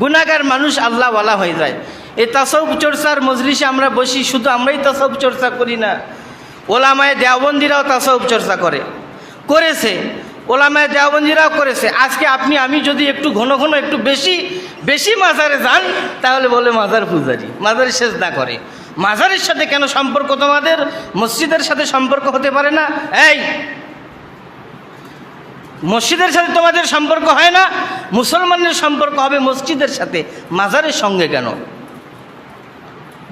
গুণাগার মানুষ আল্লাহওয়ালা হয়ে যায়। এই তাসব চর্চার মজলিসে আমরা বসি, শুধু আমরাই তাসব চর্চা করি না। ওলামায় দেওবন্দিরাও তাসব চর্চা করে। করেছে। ওলামায় দেওবন্দিরাও করেছে। আজকে আপনি, আমি যদি একটু ঘন ঘন, একটু বেশি বেশি মাজারে যান, তাহলে বলে মাজার পূজারি, মাজারে শেষ না করে। মাজারের সাথে কেন সম্পর্ক তোমাদের? মসজিদের সাথে সম্পর্ক হতে পারে না? এই মসজিদের সাথে তোমাদের সম্পর্ক হয় না? মুসলমানের সম্পর্ক হবে মসজিদের সাথে। মাজারের সঙ্গে কেন?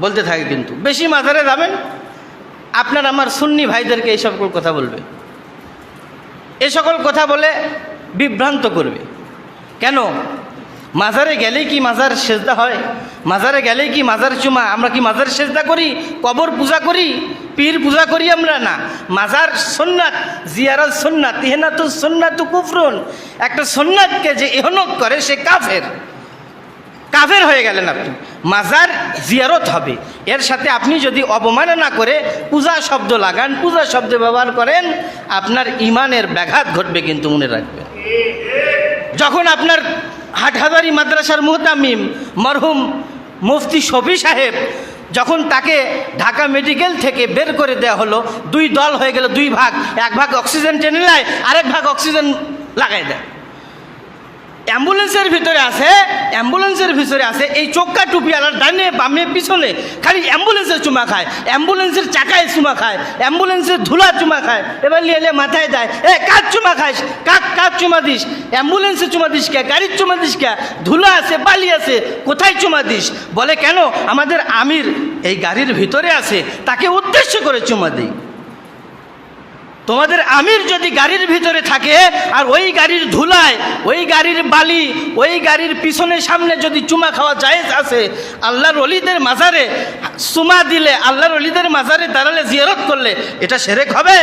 বলতে থাকে কিন্তু। বেশি মাজারে যাবেন? আপনার আমার সুন্নি ভাইদেরকে এই সকল কথা বলবে। এ সকল কথা বলে বিভ্রান্ত করবে। কেন? মাজারে গেলেই কি মাজার সেজদা হয়? মাজারে গেলেই কি মাজার চুমা আমরা কি মাজার সেজদা করি? কবর পূজা করি? পীর পূজা করি আমরা? না। মাজার সোননাথ জিয়ারত সোননাথ ইহেনাতু সোননাথু কুফরুন। একটা সোননাথকে যে এহনত করে সে কাফের। কাফের হয়ে গেলেন আপনি। মাজার জিয়ারত হবে। এর সাথে আপনি যদি অবমাননা করে পূজা শব্দ লাগান, পূজা শব্দ ব্যবহার করেন, আপনার ইমানের ব্যাঘাত ঘটবে কিন্তু মনে রাখবেন। যখন আপনার হাটহাজারি মাদ্রাসার মুহতামিম মরহুম মুফতি শফি সাহেব, যখন তাকে ঢাকা মেডিকেল থেকে বের করে দেওয়া হলো, দুই দল হয়ে গেল, দুই ভাগ। এক ভাগ অক্সিজেন টেনে নেয়, আরেক ভাগ অক্সিজেন লাগাই দেয়। অ্যাম্বুলেন্সের ভিতরে আছে, অ্যাম্বুলেন্সের ভিতরে আছে, এই চোক্কা টুপিওয়ালার ডানে, বামে, পিছনে, খালি অ্যাম্বুলেন্সের চুমা খায়, অ্যাম্বুলেন্সের চাকায় চুমা খায়, অ্যাম্বুলেন্সের ধুলা চুমা খায়, এবার এলে মাথায় দেয়, এ কাজ চুমা খাইস? কাক কাক চুমা দিস? অ্যাম্বুলেন্সে চুমা দিস কে? গাড়ির চুমা দিস কে? ধুলা আছে, বালি আছে, কোথায় চুমা দিস? বলে, কেন? আমাদের আমির এই গাড়ির ভিতরে আছে, তাকে উদ্দেশ্য করে চুমা দিই। তোমাদের আমির যদি গাড়ির ভিতরে থাকে, আর ওই গাড়ির ধুলায়, ওই গাড়ির বালি, ওই গাড়ির পিছনে সামনে যদি চুমা খাওয়া জায়েজ আছে, আল্লাহর অলিদের মাজারে চুমা দিলে, আল্লাহর অলিদের মাজারে দাঁড়ালে জিয়ারত করলে, এটা সেরেক হবে?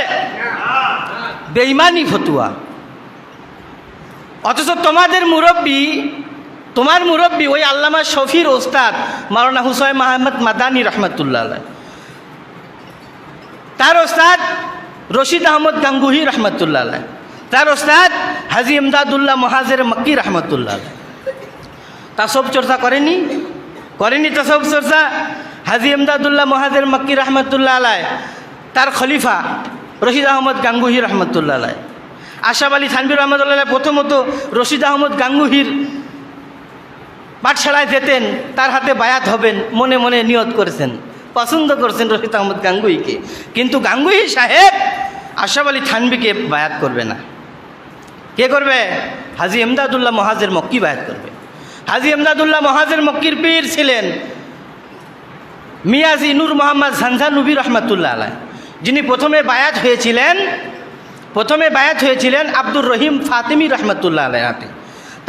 বেইমানি ফতুয়া। অথচ তোমাদের মুরব্বী, তোমার মুরব্বী ওই আল্লামা শফির ওস্তাদ, মাওলানা হুসাইন মাহমদ মাদানী রহমতুল্লাহ তার ওস্তাদ রশিদ আহমদ গাঙ্গুহি রহমতুল্লাহ। তার ওস্তাদ হাজি ইমদাদুল্লাহ মহাজের মক্কি রহমতুল্লাহ আলাইহ। তাসব চর্চা করেনি? করেনি তাসব চর্চা? হাজি ইমদাদুল্লাহ মহাজের মক্কি রহমতুল্লাহ আলায় তার খলিফা রশিদ আহমদ গাঙ্গুহি রহমতুল্লাহ আলায় আশাফ আলী থানবির রহমতুল্লাহ প্রথমত রশিদ আহমদ গাঙ্গুহির পাঠশালায় যেতেন, তার হাতে বায়াত হবেন, মনে মনে নিয়ত করেছেন, পছন্দ করছেন রশিদ আহমদ গাঙ্গুইকে কিন্তু গাঙ্গুই সাহেব আশরাফ আলী থানবিকে বায়াত করবে না। কে করবে? হাজি এমদাদুল্লাহ মহাজের মক্কি বায়াত করবে। হাজি এমদাদুল্লাহ মহাজের মক্কির পীর ছিলেন মিয়াজি নূর মোহাম্মদ ঝানঝা নবী রহমতুল্লাহ আলাই যিনি প্রথমে বায়াত হয়েছিলেন, প্রথমে বায়াত হয়েছিলেন আব্দুর রহিম ফাতিমি রহমতুল্লাহ আলাই হাতে।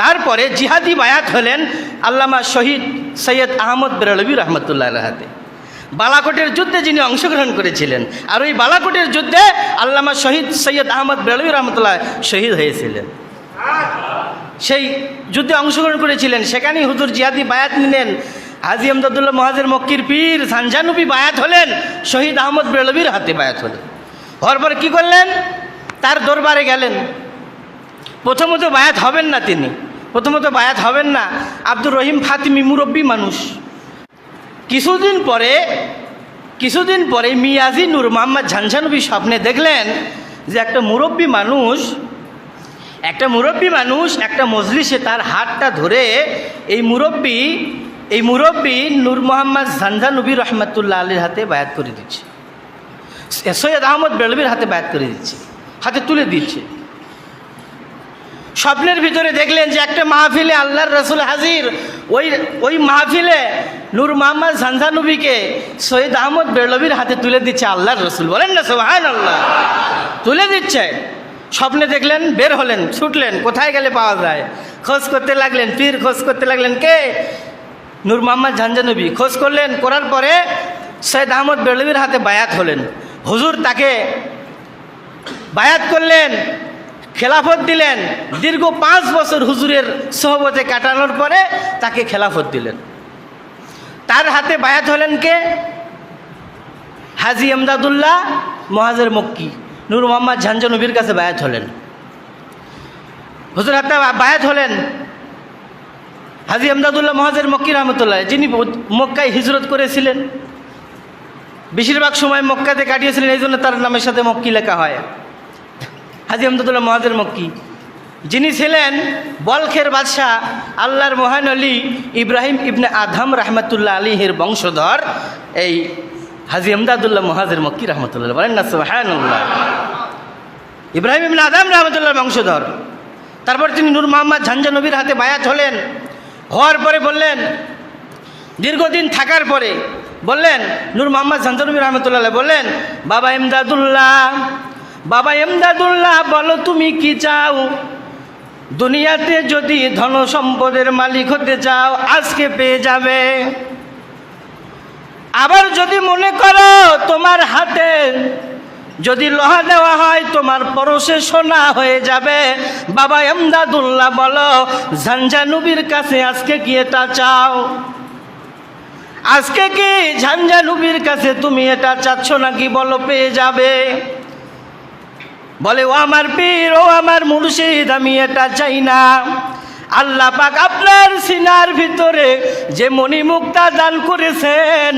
তারপরে জিহাদি বায়াত হলেন আল্লামা শহীদ সৈয়দ আহমদ বেরলবী রহমতুল্লাহ আলাই হাতে। বালাকোটের যুদ্ধে যিনি অংশগ্রহণ করেছিলেন, আর ওই বালাকোটের যুদ্ধে আল্লামা শহীদ সৈয়দ আহমদ বেরলবী রহমতুল্লাহ শহীদ হয়েছিলেন। সেই যুদ্ধে অংশগ্রহণ করেছিলেন, সেখানেই হুজুর জিহাদি বায়াত নিলেন, হাজি আমদাদুল্লাহ মহাজের মক্কির পীর সানজানুবি বায়াত হলেন, শহীদ আহমদ বেরলবীর হাতে বায়াত হলেন হওয়ার পর কী করলেন? তার দরবারে গেলেন। প্রথমত বায়াত হবেন না তিনি, প্রথমত বায়াত হবেন না। আব্দুর রহিম ফাতিমি মুরব্বী মানুষ। কিছুদিন পরে কিছুদিন পরে মিয়াজি নূর মোহাম্মদ ঝানঝানবী স্বপ্নে দেখলেন যে একটা মুরব্বী মানুষ, একটা মুরব্বী মানুষ, একটা মজলিসে তার হাতটা ধরে এই মুরব্বী এই মুরব্বী নূর মোহাম্মদ ঝানঝানবী রহমতুল্লাহ আলীর হাতে বায়াত করে দিচ্ছে। সৈয়দ আহমদ বেলবির হাতে বায়াত করে দিচ্ছে, হাতে তুলে দিচ্ছে। স্বপ্নের ভিতরে দেখলেন যে একটা মাহফিলে আল্লাহর রসুল হাজির। ওই ওই মাহফিলে নূর মোহাম্মদ ঝানঝানবীকে সৈয়দ আহমদ বেরলবির হাতে তুলে দিচ্ছে আল্লাহর রসুল। বলেন না সোহান আল্লাহ তুলে দিচ্ছে। স্বপ্নে দেখলেন, বের হলেন, ছুটলেন, কোথায় গেলে পাওয়া যায়? খোঁজ করতে লাগলেন, পীর খোঁজ করতে লাগলেন কে? নূর মোহাম্মদ ঝানঝানবী। খোঁজ করলেন, করার পরে সৈয়দ আহমদ বেরলবির হাতে বায়াত হলেন। হুজুর তাকে বায়াত করলেন। খেলাফত দিলেন। দীর্ঘ পাঁচ বছর হুজুরের সহবতে কাটানোর পরে তাকে খেলাফত দিলেন। তার হাতে বায়াত হলেন কে? হাজি আমদাদুল্লাহ, মহাজের মক্কি। নূর মোহাম্মদ ঝাঞ্জা কাছে বায়াত হলেন। হুজুর হাতে বায়াত হলেন হাজি আমদাদুল্লাহ, মহাজের মক্কি রহমতুল্লাহ। যিনি মক্কায় হিজরত করেছিলেন। বেশিরভাগ সময় মক্কাতে কাটিয়েছিলেন, এই জন্য তার নামের সাথে মক্কি লেখা হয়। হাজি আমদাদুল্লাহ মহাজের মক্কি। যিনি ছিলেন বলখের বাদশাহ আল্লাহর মহান আলী ইব্রাহিম ইবনে আধম রহমতুল্লাহ আলীহের বংশধর এই হাজি আমদাদুল্লাহ মহাজের মক্কি রহমতুল্লাহ। বলেন না, সুবহানাল্লাহ। ইব্রাহিম ইবনে আদম রহমতুল্লাহ বংশধর। তারপর তিনি নূর মোহাম্মদ ঝাঞ্জা নবীর হাতে বায়াত হলেন হওয়ার পরে বললেন, দীর্ঘদিন থাকার পরে বললেন, নূর মোহাম্মদ নবী রহমতুল্লাহ বললেন, বাবা এমদাদুল্লাহ বাবা এমদাদুল্লাহ বলো তুমি কি চাও? দুনিয়াতে যদি ধন সম্পদের মালিক হতে চাও, আজকে পেয়ে যাবে। আবার যদি মনে করো তোমার হাতে যদি লোহা দেওয়া হয়, তোমার পরশে সোনা হয়ে যাবে। বাবা এমদাদুল্লাহ বলো ঝঞ্ঝানুবির কাছে আজকে কি এটা চাও? আজকে কি ঝঞ্ঝানুবির কাছে তুমি এটা চাচ্ছ নাকি বলো পেয়ে যাবে? বলে, ও আমার পীর, ও আমার মুর্শিদ, আমি এটা চাই না। আল্লাহ পাক আপনার সিনার ভিতরে যে মণিমুক্তা দান করেছেন,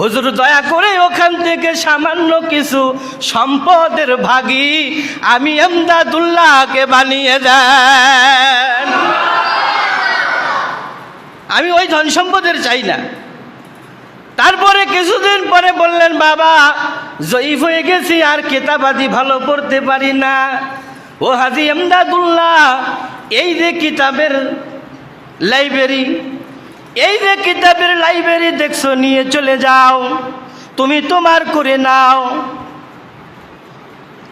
হুজুর দয়া করে ওখান থেকে সামান্য কিছু সম্পদের ভাগী আমি এমদাদুল্লাহকে বানিয়ে দেন। আমি ওই ধন সম্পদের চাই না। তারপরে কিছুদিন পরে বললেন, বাবা, জয়ীফ হয়ে গেছি, আর কেতাবাদি ভালো পড়তে পারি না। ও হাজি এমদাদুল্লাহ এই যে কিতাবের লাইব্রেরি, এই যে কিতাবের লাইব্রেরি দেখছ, নিয়ে চলে যাও, তুমি তোমার করে নাও।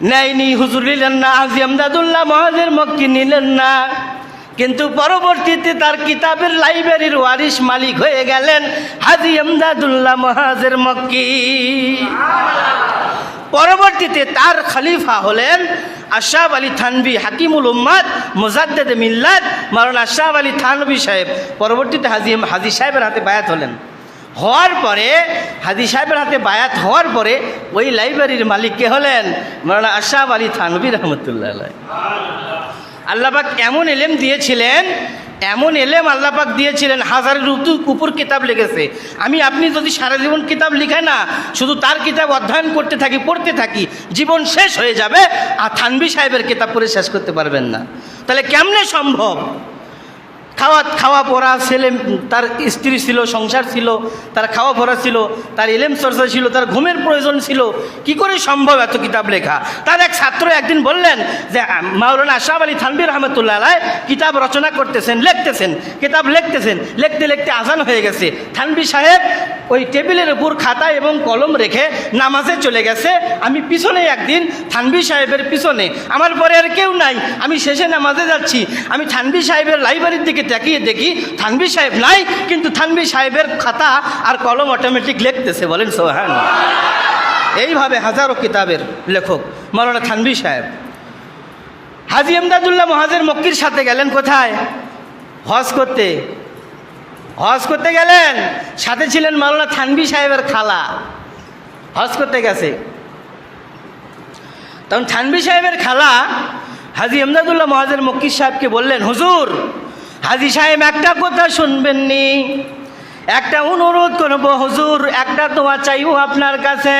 নেয়নি, হুজুর নিলেন না, হাজি আমদাদুল্লাহ মহাজের মক্কি নিলেন না। কিন্তু পরবর্তীতে তার কিতাবের লাইব্রেরির ওয়ারিশ মালিক হয়ে গেলেন হাজি আমদাদুল্লাহ মহাজের মক্কি। পরবর্তীতে তার খলিফা হলেন আশাফ আলী থানবি হাকিমুল উম্মাদ, মুজাদ্দেদ মিল্লাত মারণ আশাফ আলী থানবি সাহেব। পরবর্তীতে হাজি হাজি সাহেবের হাতে বায়াত হলেন। হওয়ার পরে, হাজি সাহেবের হাতে বায়াত হওয়ার পরে ওই লাইব্রেরির মালিক কে হলেন? মারানা আশাফ আলী থানবি রহমতুল্লাহ। আল্লাপাক এমন এলেম দিয়েছিলেন, এমন এলেম আল্লাপাক দিয়েছিলেন, হাজারের উপ- উপর কিতাব লিখেছে। আমি, আপনি যদি সারা জীবন কিতাব লিখে না, শুধু তার কিতাব অধ্যয়ন করতে থাকি, পড়তে থাকি, জীবন শেষ হয়ে যাবে, আর থানবি সাহেবের কিতাব পড়ে শেষ করতে পারবেন না। তাহলে কেমনে সম্ভব? খাওয়া খাওয়া পড়া ছেলে, তার স্ত্রী ছিল, সংসার ছিল, তার খাওয়া পড়া ছিল, তার এলেম চর্চা ছিল, তার ঘুমের প্রয়োজন ছিল, কি করে সম্ভব এত কিতাব লেখা? তার এক ছাত্র একদিন বললেন যে, মাওলানা আশরাফ আলী থানবির রহমতুল্লাহ আলাই কিতাব রচনা করতেছেন, লিখতেছেন, কিতাব লিখতেছেন, লিখতে লিখতে আজান হয়ে গেছে। থানবি সাহেব ওই টেবিলের উপর খাতা এবং কলম রেখে নামাজে চলে গেছে। আমি পিছনে একদিন থানবি সাহেবের পিছনে, আমার পরে আর কেউ নাই, আমি শেষে নামাজে যাচ্ছি। আমি থানবি সাহেবের লাইব্রেরির দিকে তাকিয়ে দেখি থানবি সাহেব নাই, কিন্তু থানবি সাহেবের খাতা আর কলম অটোমেটিক লিখতেছে, বলেন সোহান এইভাবে হাজারো কিতাবের লেখক, মৌলানা থানবি সাহেব। হাজি আমদাদুল্লাহ মহাজের মক্কির সাথে গেলেন কোথায়? হজ করতে। হজ করতে গেলেন, সাথে ছিলেন মাওলানা থানবি সাহেবের খালা। হজ করতে গেছে। তখন থানবি সাহেবের খালা হাজি এমদাদুল্লাহ মহাজের মক্কির সাহেবকে বললেন, হুজুর হাজি সাহেব, একটা কথা শুনবেননি? একটা অনুরোধ করব, হুজুর, একটা দোয়া চাইব আপনার কাছে।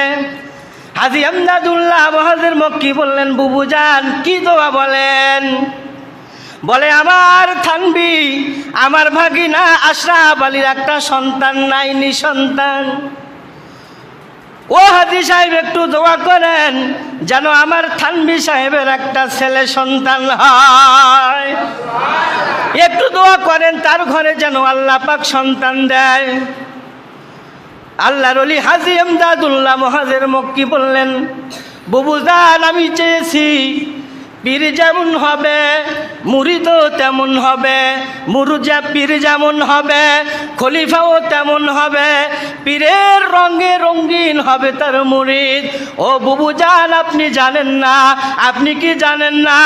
হাজি আমদাদুল্লাহ মহাজের মক্কি বললেন, বুবু যান কি দোয়া বলেন? বলে, আমার থানবি, আমার ভাগিনা আশরাফ আলীর একটা সন্তান নাই নিঃসন্তান ও হাজি সাহেব, একটু দোয়া করেন যেন আমার থানবি সাহেবের একটা ছেলে সন্তান হয়। একটু দোয়া করেন, তার ঘরে যেন আল্লাহ পাক সন্তান দেয়। আল্লাহর অলি হাজি এমদাদুল্লাহ মহাজের মক্কি বললেন বুবুজান আমি চেয়েছি পীর যেমন হবে, মুরিদও তেমন হবে, মুরুজা পীর যেমন হবে, খলিফাও তেমন হবে, পীরের রঙে রঙিন হবে তার মুরিদ। ও বুবুজান আপনি জানেন না, আপনি কি জানেন না?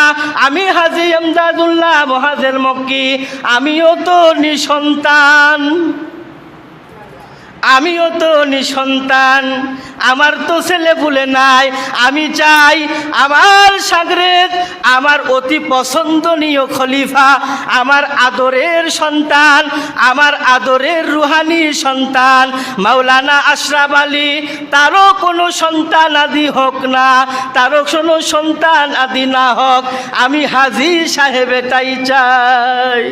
আমি হাজি এমদাদুল্লাহ মহাজের মক্কি, আমিও তো নিঃসন্তান। আমিও তো নিঃসন্তান, আমার তো ছেলে বলে নাই। আমি চাই আমার সাগরেদ, আমার অতি পছন্দনীয় খলিফা, আমার আদরের সন্তান, আমার আদরের রুহানি সন্তান। মাওলানা আশরাফ আলী, তারও কোনো সন্তান আদি হোক না, তারও কোনো সন্তান আদি না হোক। আমি হাজি সাহেব এটাই চাই।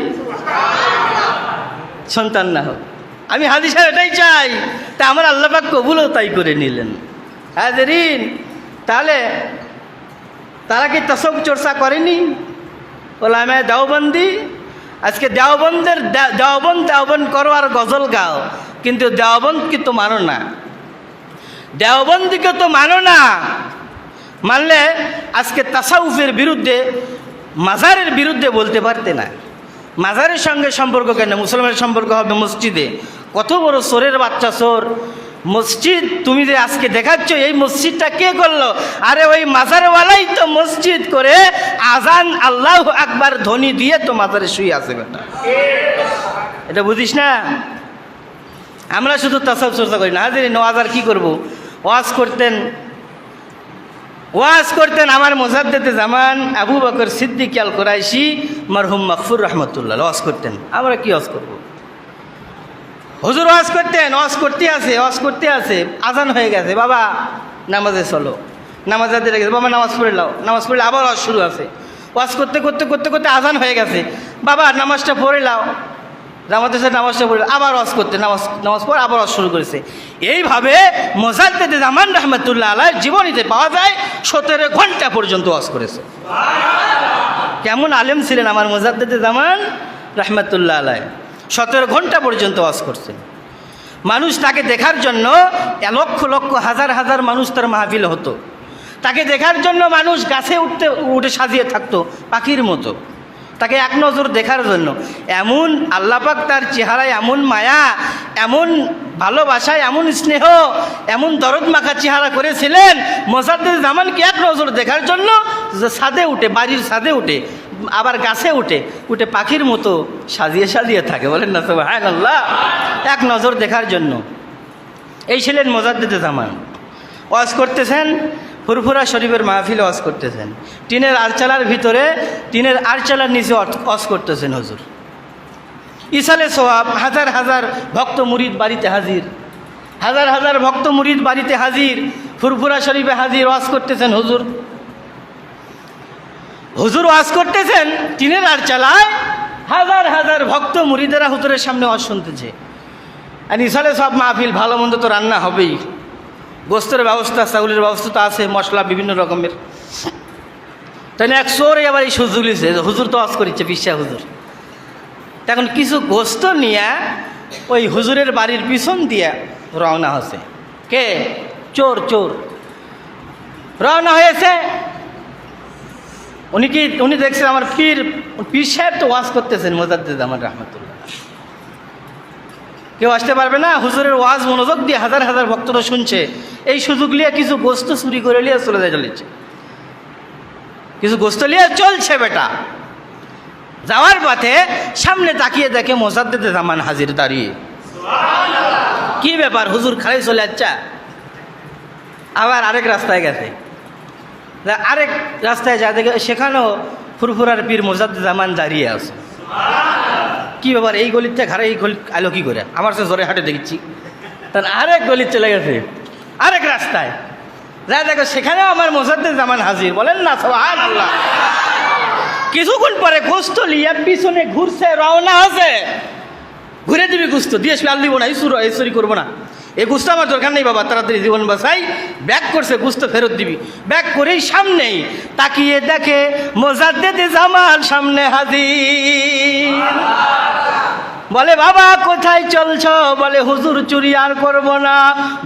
সন্তান না হোক। আমি হাজি এটাই চাই। তা আমার আল্লাহ পাক কবুলও তাই করে নিলেন। হাজরিন, তাহলে তারা কি তসব চর্চা করেনি? ওলামে দেওবন্দি, আজকে দেওবন্দের দে- দেওবন্দ দেওবন্দ করো আর গজল গাও। কিন্তু দেওবন্দকে তো মানো না। দেওবন্দিকে তো মানো না। মানলে আজকে তাসাউফের বিরুদ্ধে, মাজারের বিরুদ্ধে বলতে পারতে না। মাজারের সঙ্গে সম্পর্ক কেন? মুসলমানের সম্পর্ক হবে মসজিদে। কত বড় সোরের বাচ্চা সোর। মসজিদ তুমি যে আজকে দেখাচ্ছ, এই মসজিদটা কে করল? আরে ওই মাজারওয়ালাই তো মসজিদ করে আজান আল্লাহ আকবার ধ্বনি দিয়ে তো মাজারে শুয়ে আছে বেটা। এটা বুঝিস না? আমরা শুধু তাসাব চর্চা করি না। হাজির নওয়াজ আর কী করব? ওয়াজ করতেন ওয়াজ করতেন আমার মোজাদ্দেতে জামান আবু বকর সিদ্দিক আল কোরাইশি মরহুম মকফুর রহমতুল্লাহ। ওয়াজ করতেন। আমরা কি ওয়াজ করব? হুজুর ওয়াজ করতেন, ওয়াজ করতে আছে, ওয়াজ করতে আছে। আজান হয়ে গেছে, বাবা, নামাজে চলো। নামাজ আদি গেছে, বাবা, নামাজ পড়ে লাও নামাজ পড়লে আবার ওয়াজ শুরু আছে। ওয়াজ করতে করতে করতে করতে আজান হয়ে গেছে। বাবা, নামাজটা পড়ে লাও জামাতের সাথে নামাজটা পড়ে আবার ওয়াজ করতে, নামাজ নামাজ পড়ে আবার ওয়াজ শুরু করেছে। এইভাবে মোজাদ্দেদে জামান রহমতুল্লাহ আলাহ জীবনীতে পাওয়া যায়, সতেরো ঘণ্টা পর্যন্ত ওয়াজ করেছে। কেমন আলেম ছিলেন আমার মোজাদ্দেদে জামান রহমতুল্লাহ আলাহ সতেরো ঘণ্টা পর্যন্ত ওয়াজ করছে। মানুষ তাকে দেখার জন্য লক্ষ লক্ষ, হাজার হাজার মানুষ তার মাহফিল হতো। তাকে দেখার জন্য মানুষ গাছে উঠতে, উঠে সাজিয়ে থাকতো পাখির মতো। তাকে এক নজর দেখার জন্য। এমন আল্লাপাক তার চেহারায় এমন মায়া, এমন ভালোবাসায়, এমন স্নেহ, এমন দরদ মাখা চেহারা করেছিলেন মোসাদ্দের জামানকে এক নজর দেখার জন্য সাদে উঠে, বাড়ির সাদে উঠে, আবার গাছে উঠে উঠে পাখির মতো সাজিয়ে সাজিয়ে থাকে। বলেন না তো হ্যাঁ আল্লাহ এক নজর দেখার জন্য। এই ছিলেন মোজাদ্দেদে জামান। ওয়াজ করতেছেন ফুরফুরা শরীফের মাহফিল ওয়াজ করতেছেন। টিনের আরচালার ভিতরে, টিনের আরচালার নিচে ওয়াজ করতেছেন হজুর। ইসালে সোয়াব হাজার হাজার ভক্ত মুরিদ বাড়িতে হাজির। হাজার হাজার ভক্ত মুরিদ বাড়িতে হাজির। ফুরফুরা শরীফে হাজির, ওয়াজ করতেছেন হুজুর। হুজুর ওয়াজ করতেছেন, টিনের আর চালায় হাজার হাজার ভক্ত মুরিদেরা হুজুরের সামনে ওয়াজ শুনতেছে। আর ইসালে সব মাহফিল ভালো মন্দ তো রান্না হবেই। গোস্তের ব্যবস্থা চাউলের ব্যবস্থা তো আছে, মশলা বিভিন্ন রকমের। তাই এক সোরে আবার এই সুযোগ হুজুর তো ওয়াজ করিচ্ছে বিশ্বা হুজুর। তখন কিছু গোস্ত নিয়ে ওই হুজুরের বাড়ির পিছন দিয়ে রওনা হচ্ছে কে? চোর চোর। রওনা হয়েছে। উনি কি, উনি দেখছেন আমার পীর পীর সাহেব তো ওয়াজ করতেছেন, মোজাদ্দেদ আমার রহমতুল্লাহ। কেউ আসতে পারবে না, হুজুরের ওয়াজ, মনোযোগ দিয়ে হাজার হাজার ভক্তরা শুনছে। এই সুযোগ নিয়ে কিছু গোস্ত চুরি করে নিয়ে চলে যায় চলেছে। কিছু গোস্ত নিয়ে চলছে বেটা। যাওয়ার পথে সামনে তাকিয়ে দেখে মোসাদ্দেদে জামান হাজির দাঁড়িয়ে। কি ব্যাপার হুজুর খালি চলে যাচ্ছা? আবার আরেক রাস্তায় গেছে। আরেক রাস্তায় যা দেখে সেখানেও ফুরফুরার পীর মোজাদ্দ জামান দাঁড়িয়ে আছে। কি ব্যাপার? এই গলিতে ঘাড়ে এই গলি আলো কি করে? আমার সে জোরে হাটে দেখছি। তার আরেক গলির চলে গেছে। আরেক রাস্তায়। যা দেখো, সেখানেও আমার মোসাদ্দে জামান হাজির। বলেন না সবাই আল্লাহ কিছুক্ষণ পরে গোস্ত লিয়া পিছনে ঘুরছে, রওনা আছে ঘুরে দিবি গুস্ত, দিয়ে আল দিব না এই চুরি করব না। এই গুস্তা আমার দরকার নেই বাবা, তাড়াতাড়ি জীবন বাসাই ব্যাক করছে, গুস্ত ফেরত দিবি। ব্যাক করেই সামনেই তাকিয়ে দেখে মোজাদ্দেদে জামাল সামনে হাজির। বলে, বাবা, কোথায় চলছ? বলে, হুজুর, চুরি আর করব না।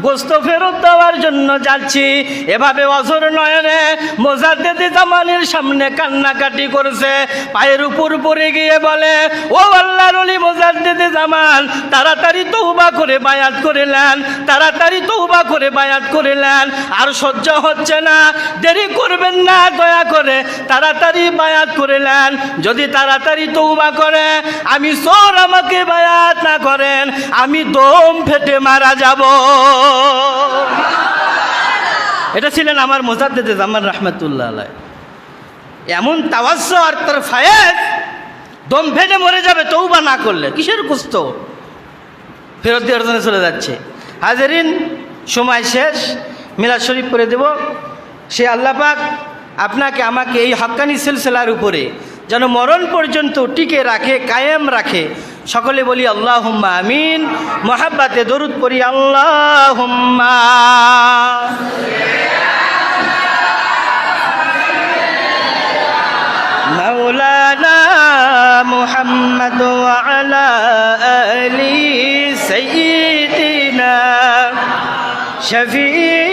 গোস্ত ফেরত দেওয়ার জন্য যাচ্ছি। এভাবে অজর নয়নে মোজাদ্দেদে জামানের সামনে কান্নাকাটি করছে। পায়ের উপর পড়ে গিয়ে বলে, ও আল্লাহর অলি মোজাদ্দেদে জামান, তাড়াতাড়ি তৌবা করে বায়াত করে নেন, তাড়াতাড়ি তৌবা করে বায়াত করে নেন। আর সহ্য হচ্ছে না, দেরি করবেন না, দয়া করে তাড়াতাড়ি বায়াত করে নেন। যদি তাড়াতাড়ি তৌবা করে, আমি সোর আমাকে বায়াত না করেন, আমি দম ফেটে মারা যাব। এটা ছিলেন আমার মোজাদ্দেদে জামান রহমতুল্লাহ এমন তাওয়াজ্জ আর তার ফায়েজ, দম ফেটে মরে যাবে তৌবা না করলে কিসের কুস্ত? ফেরত দেওয়ার জন্য চলে যাচ্ছে। হাজারিন, সময় শেষ, মিলাদ শরীফ করে দেব। সে আল্লাহ পাক আপনাকে, আমাকে এই হক্কানি সিলসিলার উপরে যেন মরণ পর্যন্ত টিকে রাখে, কায়েম রাখে সকলে বলি আল্লাহ হুম্মা আমিন মহাব্বাতে দরুদ পড়ি আল্লাহ হুম্মা مولانا محمد وعلى آل سيدنا شفينا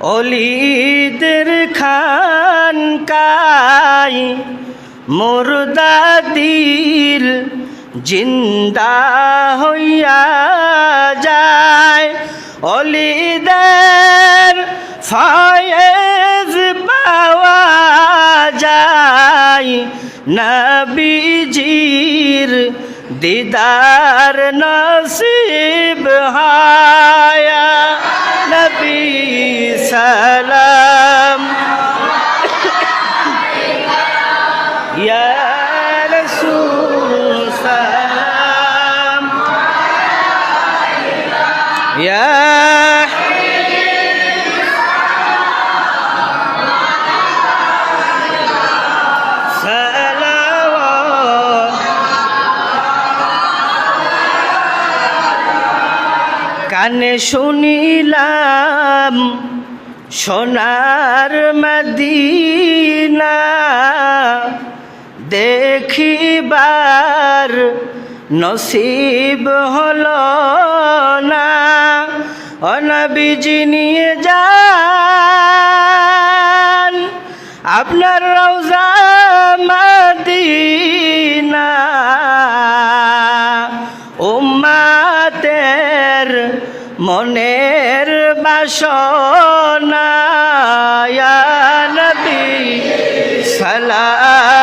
অলিদের খান কাই মুর্দা দিল জিন্দা হইয়া যায়। অলিদের ফয়েজ পাওয়া যায়, নবীজির দিদার নসিব হায়া। নবী সালাম ইয়া রাসূল সালাম ইয়া সালাওয়াত কানে শুনিলাম সোনার মদিনা। দেখিবার নসিব হল না। অনবিজি নিয়ে যান আপনার রওজা মদিনা। উম্মাতের মনের বাসনা ইয়া নবী সালাম